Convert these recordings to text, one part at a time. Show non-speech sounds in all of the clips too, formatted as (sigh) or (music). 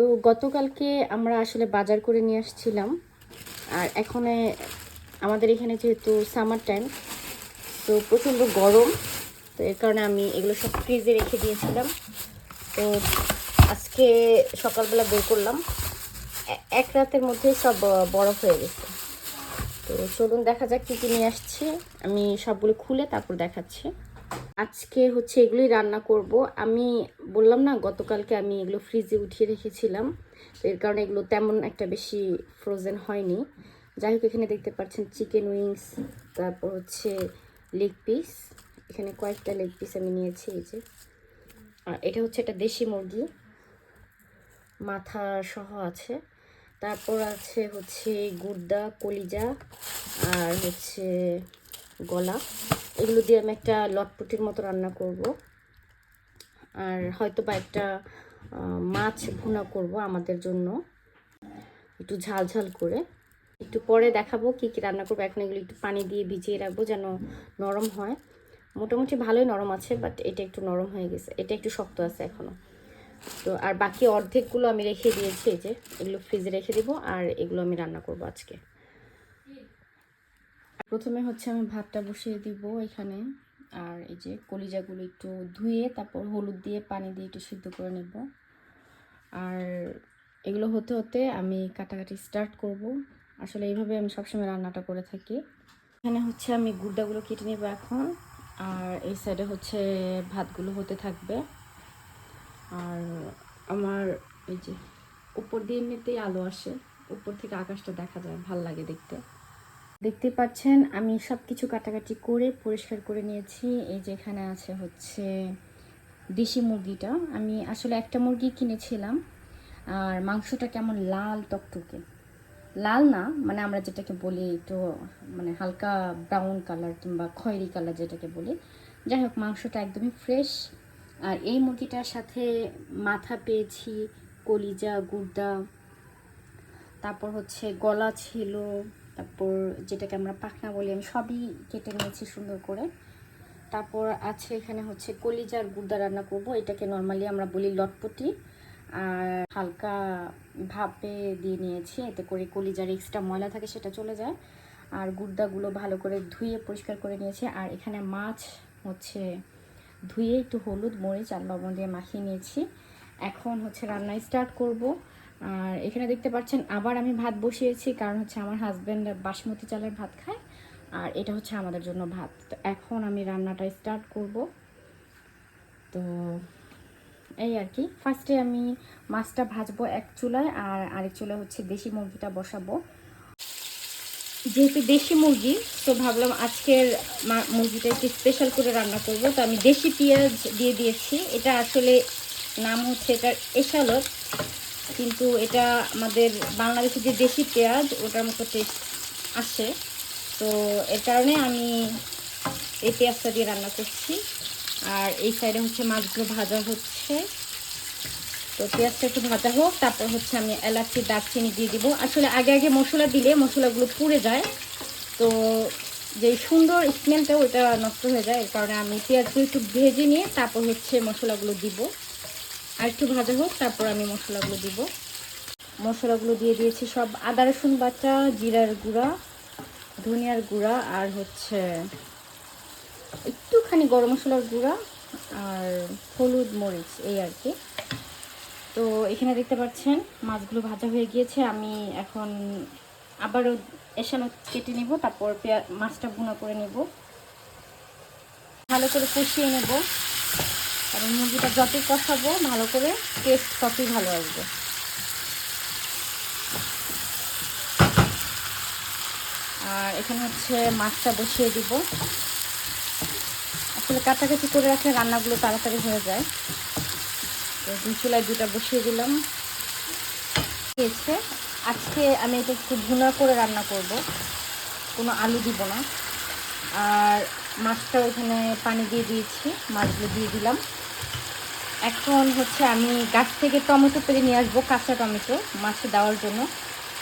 তো গতকালকে আমরা আসলে বাজার করে নিয়ে আসছিলাম। আর এখানে আমাদের এখানে যেহেতু সামার টাইম তো প্রচণ্ড গরম, তো এর কারণে আমি এগুলো সব ফ্রিজে রেখে দিয়েছিলাম। তো আজকে সকালবেলা বের করলাম। এক রাতের মধ্যে সব বরফ হয়ে গেছে। তো চলুন দেখা যাক কী কী নিয়ে আসছে। আমি সবগুলো খুলে তারপর দেখাচ্ছি। আজকে হচ্ছে এগুলোই রান্না করব। আমি বললাম না, গতকালকে আমি এগুলো ফ্রিজে উঠিয়ে রেখেছিলাম। তো এর কারণে এগুলো তেমন একটা বেশি ফ্রোজেন হয়নি। যাই হোক, এখানে দেখতে পাচ্ছেন চিকেন উইংস তারপর হচ্ছে লেগ পিস এখানে কয়েকটা লেগ পিস আমি নিয়েছি, এই যে। এটা হচ্ছে একটা দেশি মুরগি মাথা সহ আছে। তারপর আছে হচ্ছে গুর্দা কলিজা, আর হচ্ছে গলা। এগুলো দিয়ে আমি একটা লটপটির মতো রান্না করব। আর হয়তো বা একটা মাছ ভুনা করব আমাদের জন্য। একটু ঝাল ঝাল করে। একটু পরে দেখাবো কি কি রান্না করব। এখন এগুলো একটু পানি দিয়ে ভিজিয়ে রাখব যেন নরম হয়। মোটামুটি ভালোই নরম আছে, বাট এটা একটু নরম হয়ে গেছে। এটা একটু শক্ত আছে এখনও তো, আর বাকি অর্ধেকগুলো আমি রেখে দিয়েছি, এই যে এগুলো ফ্রিজে রেখে দেবো, আর এগুলো আমি রান্না করব আজকে। প্রথমে হচ্ছে আমি ভাতটা বসিয়ে দিব এখানে। আর এই যে কলিজাগুলো একটু ধুয়ে তারপর হলুদ দিয়ে পানি দিয়ে একটু সিদ্ধ করে নেব। আর এগুলো হতে হতে আমি কাটাকাটি স্টার্ট করব। আসলে এইভাবে আমি সবসময় রান্নাটা করে থাকি। এখানে হচ্ছে আমি গুড়দাগুলো কেটে নেব এখন। আর এই সাইডে হচ্ছে ভাতগুলো হতে থাকবে। আর আমার এই যে উপর দিয়ে এমনিতেই আলো আসে, উপর থেকে আকাশটা দেখা যায়, ভালো লাগে দেখতে। দেখতে পাচ্ছেন, আমি সব কিছু কাটাকাটি করে পরিষ্কার করে নিয়েছি। এই যে এখানে আছে হচ্ছে দেশি মুরগিটা। আমি আসলে একটা মুরগি কিনেছিলাম, আর মাংসটা কেমন লাল টকটকে। লাল না মানে আমরা যেটাকে বলি একটু মানে হালকা ব্রাউন কালার কিংবা খয়েরি কালার যেটাকে বলি। যাই হোক, মাংসটা একদমই ফ্রেশ আর এই মুরগিটার সাথে মাথা পেয়েছি, কলিজা গুর্দা তারপর হচ্ছে গলা ছিল তারপর যেটাকে আমরা পাখনা বলি, আমি সবই কেটে নিয়েছি সুন্দর করে। তারপর আছে এখানে হচ্ছে কলিজার গুর্দা রান্না করব, এটাকে নর্মালি আমরা বলি লটপটি। আর হালকা ভাপে দিয়ে নিয়েছি, এতে করে কলিজার এক্সট্রা ময়লা থাকে সেটা চলে যায়। আর গুর্দাগুলো ভালো করে ধুয়ে পরিষ্কার করে নিয়েছি। আর এখানে মাছ হচ্ছে ধুয়ে একটু হলুদ, মরিচ আর লবণ দিয়ে মাখিয়ে নিয়েছি। এখন হচ্ছে রান্না স্টার্ট করব। আর এখানে দেখতে পাচ্ছেন, আবার আমি ভাত বসিয়েছি, কারণ হচ্ছে আমার হাজব্যান্ড বাসমতি চালের ভাত খায়, আর এটা হচ্ছে আমাদের জন্য ভাত। তো এখন আমি রান্নাটা স্টার্ট করব। তো এই আর কি ফার্স্টে আমি মাছটা ভাজবো এক চুলায়, আর আরেক চুলায় হচ্ছে দেশি মুরগিটা বসাবো। যেহেতু দেশি মুরগি, তো ভাবলাম আজকের মুরগিটা একটু স্পেশাল করে রান্না করব। তো আমি দেশি পেঁয়াজ দিয়ে দিয়েছি, এটা আসলে নাম হচ্ছে এটার এশালত কিন্তু এটা আমাদের বাংলাদেশের যে দেশি পেঁয়াজ, ওটার মতো টেস্ট আসে। তো এর কারণে আমি এই পেঁয়াজটা দিয়ে রান্না করছি। আর এই সাইডে হচ্ছে মাছগুলো ভাজা হচ্ছে। তো পেঁয়াজটা একটু ভাজা হোক, তারপর হচ্ছে আমি এলাচি, দারচিনি দিয়ে দিব। আসলে আগে আগে মশলা দিলে মশলাগুলো পুড়ে যায়। তো যে সুন্দর স্মেলটা ওইটা নষ্ট হয়ে যায়। এর কারণে আমি পেঁয়াজগুলো একটু ভেজে নিয়ে তারপর হচ্ছে মশলাগুলো দিব। আর একটু ভাজা হোক, তারপর আমি মশলাগুলো দিব। মশলাগুলো দিয়ে দিয়েছি সব আদা, রসুন বাটা, জিরার গুঁড়া, ধনিয়ার গুঁড়া আর হচ্ছে একটুখানি গরম মশলার গুঁড়া আর হলুদ মরিচ, এই আর কি। তো এখানে দেখতে পাচ্ছেন, মাছগুলো ভাজা হয়ে গিয়েছে। আমি এখন আবারও এসানো কেটে নেব, তারপর পেঁয়া, মাছটা ভুনা করে নেব। ভালো করে কষিয়ে নেব। কারণ মুরগিটা যতই কষাবো ভালো করে টেস্ট ততই ভালো আসবে। আর এখানে হচ্ছে মাছটা বসিয়ে দিব। আসলে কাটাকাটি করে রাখলে রান্নাগুলো তাড়াতাড়ি হয়ে যায়। তো দুই চুলায় দুটা বসিয়ে দিলাম। আজকে আমি এটা একটু ভুনা করে রান্না করব। কোনো আলু দিব না। আর মাছটা ওখানে পানি দিয়ে দিয়েছি, মাছগুলো দিয়ে দিলাম। এখন হচ্ছে আমি গাছ থেকে টমেটো পেরে নিয়ে আসব কাঁচা টমেটো মাছে দেওয়ার জন্য।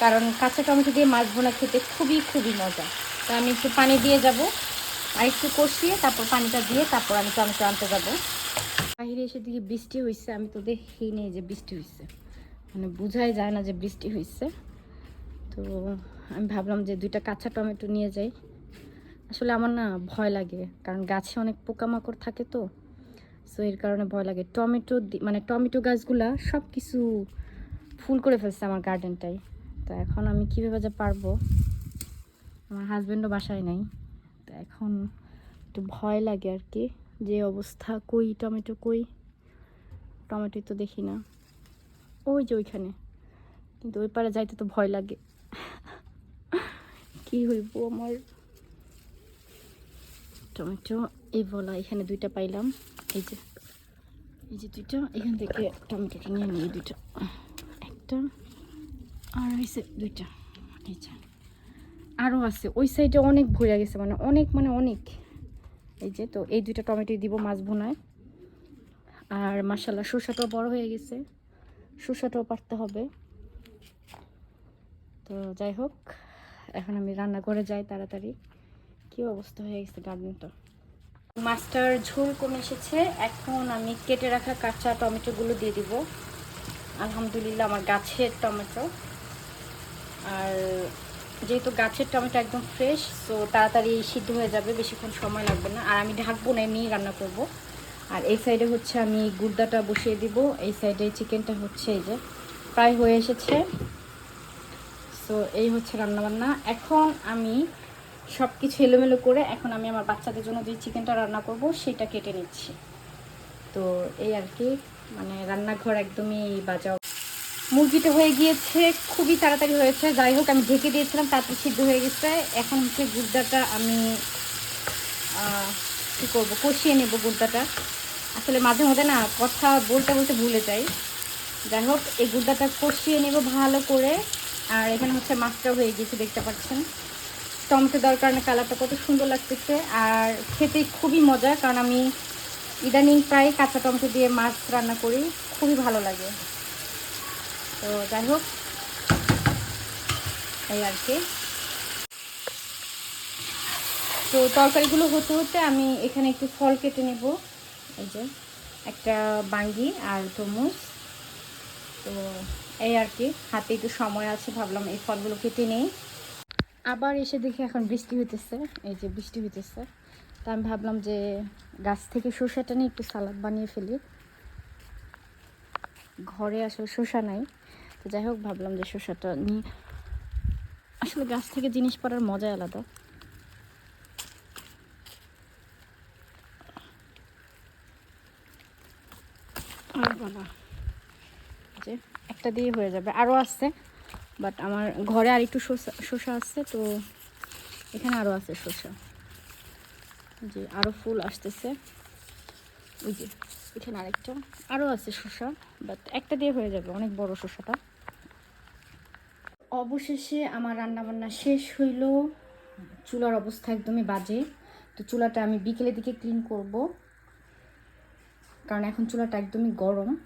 কারণ কাঁচা টমেটো দিয়ে মাছ ভোনা খেতে খুবই খুবই মজা। তো আমি একটু পানি দিয়ে যাব, আর একটু কষিয়ে তারপর পানিটা দিয়ে তারপর আমি টমেটো আনতে যাব। বাইরে এসে দিকে বৃষ্টি হয়েছে আমি তো দেখি নেই যে বৃষ্টি হয়েছে মানে বোঝাই যায় না যে বৃষ্টি হয়েছে তো আমি ভাবলাম যে দুইটা কাঁচা টমেটো নিয়ে যাই। আসলে আমার না ভয় লাগে, কারণ গাছে অনেক পোকামাকড় থাকে তো সো এর কারণে ভয় লাগে। টমেটো মানে টমেটো গাছগুলা সব কিছু ফুল করে ফেলছে আমার গার্ডেনটাই তো এখন আমি কীভাবে যে পারব? আমার হাজব্যান্ডও বাসায় নাই, তো এখন একটু ভয় লাগে আর কি, যে অবস্থা, কই টমেটো কই? টমেটো তো দেখি না। ওই যে ওইখানে, কিন্তু ওই পারে যাইতে তো ভয় লাগে। (laughs) কি হইব আমার? টমেটো, এই বলা, এখানে দুইটা পাইলাম। এই যে এই যে দুইটা, এখান থেকে টমেটোটা নিয়ে নিই দুইটা। একটা, আর হয়েছে দুইটা, এই যে। আরও আছে, ওই সাইডে অনেক ভরে গেছে মানে অনেক মানে অনেক। এই যে, তো এই দুইটা টমেটো দিব মাছ ভুনায়। আর মাসাল্লাহ শসাটাও বড় হয়ে গেছে। শসাটাও পারতে হবে। তো যাই হোক, এখন আমি রান্না করে যাই তাড়াতাড়ি। কি অবস্থা হয়ে গেছে গার্ডেনটা মাছটার ঝোল কমে এসেছে, এখন আমি কেটে রাখা কাঁচা টমেটোগুলো দিয়ে দিব। আলহামদুলিল্লাহ আমার গাছের টমেটো। আর যেহেতু গাছের টমেটো একদম ফ্রেশ সো তাড়াতাড়ি সিদ্ধ হয়ে যাবে, বেশিক্ষণ সময় লাগবে না। আর আমি ঢাকবো না এমনি রান্না করব। আর এই সাইডে হচ্ছে আমি গুর্দাটা বসিয়ে দিব। এই সাইডে চিকেনটা হচ্ছে এই যে প্রায় হয়ে এসেছে। সো এই হচ্ছে রান্নাবান্না। এখন আমি সব কিছু এলোমেলো করে এখন আমি আমার বাচ্চাদের জন্য যে চিকেনটা রান্না করব, সেটা কেটে নিচ্ছি। তো এই আর কি মানে রান্নাঘর একদমই বাজাও মুরগিটা হয়ে গিয়েছে, খুবই তাড়াতাড়ি হয়েছে। যাই হোক, আমি ঢেকে দিয়েছিলাম, তাড়াতাড়ি সিদ্ধ হয়ে গেছে। এখন হচ্ছে গুর্দাটা আমি কী করব, কষিয়ে নেব গুর্দাটা আসলে মাঝে মাঝে না কথা বলতে বলতে ভুলে যাই। যাই হোক, এই গুর্দাটা কষিয়ে নেব ভালো করে। আর এখানে হচ্ছে মাছটাও হয়ে গিয়েছে, দেখতে পাচ্ছেন। টমেটো দেওয়ার কারণে কালারটা কত সুন্দর লাগতেছে। আর খেতে খুবই মজা কারণ আমি ইদানিং প্রায় কাঁচা টমেটো দিয়ে মাছ রান্না করি, খুবই ভালো লাগে। তো যাই হোক, এই আর কি। তো তরকারিগুলো হতে হতে আমি এখানে একটু ফল কেটে নেব। এই যে, একটা বাঙ্গি আর তরমুজ। তো এই আর কি, হাতে একটু সময় আছে, ভাবলাম এই ফলগুলো কেটে নেই। আবার এসে দেখি এখন বৃষ্টি হইতেছে, এই যে বৃষ্টি হইতেছে। তা আমি ভাবলাম যে গাছ থেকে শসাটা নিয়ে একটু সালাদ বানিয়ে ফেলি। ঘরে আসলে শসা নাই। তো যাই হোক, ভাবলাম যে শসাটা নিয়ে আসলে গাছ থেকে জিনিস পড়ার মজা আলাদা। একটা দিয়ে হয়ে যাবে। আরও আছে। বাট আমার ঘরে আর একটু শসা শসা আছে, তো এখানে আরও আছে শসা। যে আরও ফুল আসতেছে। ওই যে, এখানে আরেকটা। আরও আছে শসা, বাট একটা দিয়ে হয়ে যাবে, অনেক বড় শসাটা। অবশেষে আমার রান্নাবান্না শেষ হইল। চুলার অবস্থা একদমই বাজে। তো চুলাটা আমি বিকেলের দিকে ক্লিন করব। কারণ এখন চুলাটা একদমই গরম।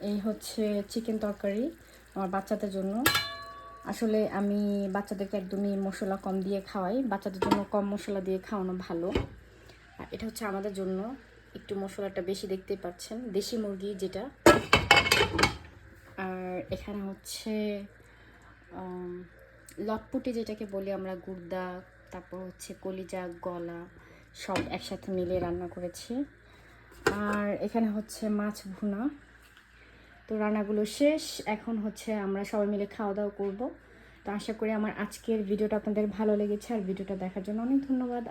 এই হচ্ছে চিকেন তরকারি। আমার বাচ্চাদের জন্য। আসলে আমি বাচ্চাদেরকে একদমই মশলা কম দিয়ে খাওয়াই। বাচ্চাদের জন্য কম মশলা দিয়ে খাওয়ানো ভালো। আর এটা হচ্ছে আমাদের জন্য। একটু মশলাটা বেশি দেখতেই পাচ্ছেন। দেশি মুরগি যেটা। আর এখানে হচ্ছে লটপুটি যেটাকে বলি আমরা গুর্দা তারপর হচ্ছে কলিজা, গলা, সব একসাথে মিলিয়ে রান্না করেছি। আর এখানে হচ্ছে মাছ ভুনা। তো রান্নাগুলো শেষ। এখন হচ্ছে আমরা সবাই মিলে খাওয়া দাওয়া করব। তো আশা করি আমার আজকের ভিডিওটা আপনাদের ভালো লেগেছে। আর ভিডিওটা দেখার জন্য অনেক ধন্যবাদ।